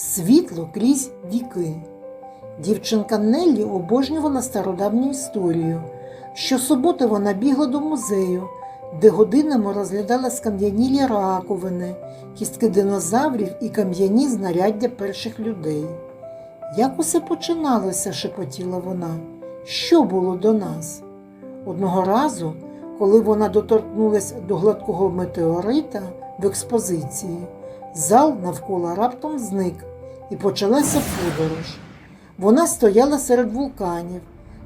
Світло крізь віки. Дівчинка Неллі обожнювала стародавню історію. Щосуботи вона бігла до музею, де годинами розглядала скам'янілі раковини, кістки динозаврів і кам'яні знаряддя перших людей. Як усе починалося, шепотіла вона. Що було до нас? Одного разу, коли вона доторкнулась до гладкого метеорита в експозиції, зал навколо раптом зник і почалася подорож. Вона стояла серед вулканів,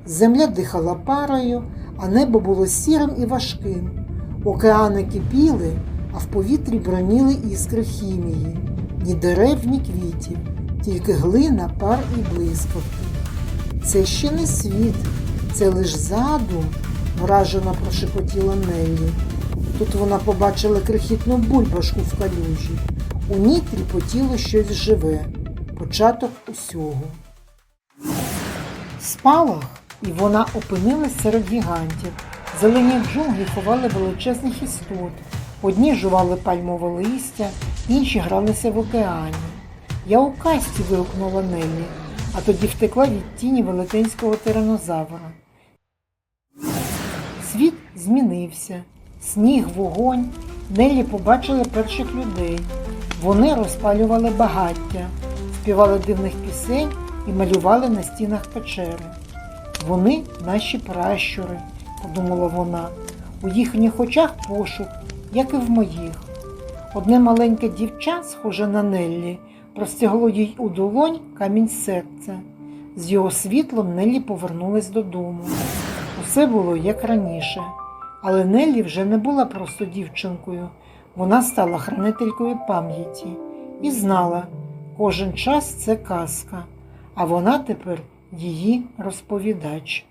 земля дихала парою, а небо було сірим і важким. Океани кипіли, а в повітрі броніли іскри хімії, ні дерев, ні квітів, тільки глина, пар і блискавки. Це ще не світ, це лиш задум, вражено прошепотіла Неллі. Тут вона побачила крихітну бульбашку в калюжі. У ній тріпотіло щось живе, початок усього. Спалах, і вона опинилась серед гігантів. Зелені джунглі ховали величезних істот. Одні жували пальмове листя, інші гралися в океані. Я у касті вигукнула Неллі, а тоді втекла від тіні велетенського тиранозавра. Світ змінився. Сніг, вогонь. Неллі побачила перших людей. Вони розпалювали багаття, співали дивних пісень і малювали на стінах печери. Вони наші пращури, подумала вона. У їхніх очах пошук, як і в моїх. Одне маленьке дівча, схоже на Неллі, простягло їй у долонь камінь серця. З його світлом Неллі повернулась додому. Усе було як раніше. Але Неллі вже не була просто дівчинкою. Вона стала хранителькою пам'яті і знала, кожен час це казка, а вона тепер її розповідач.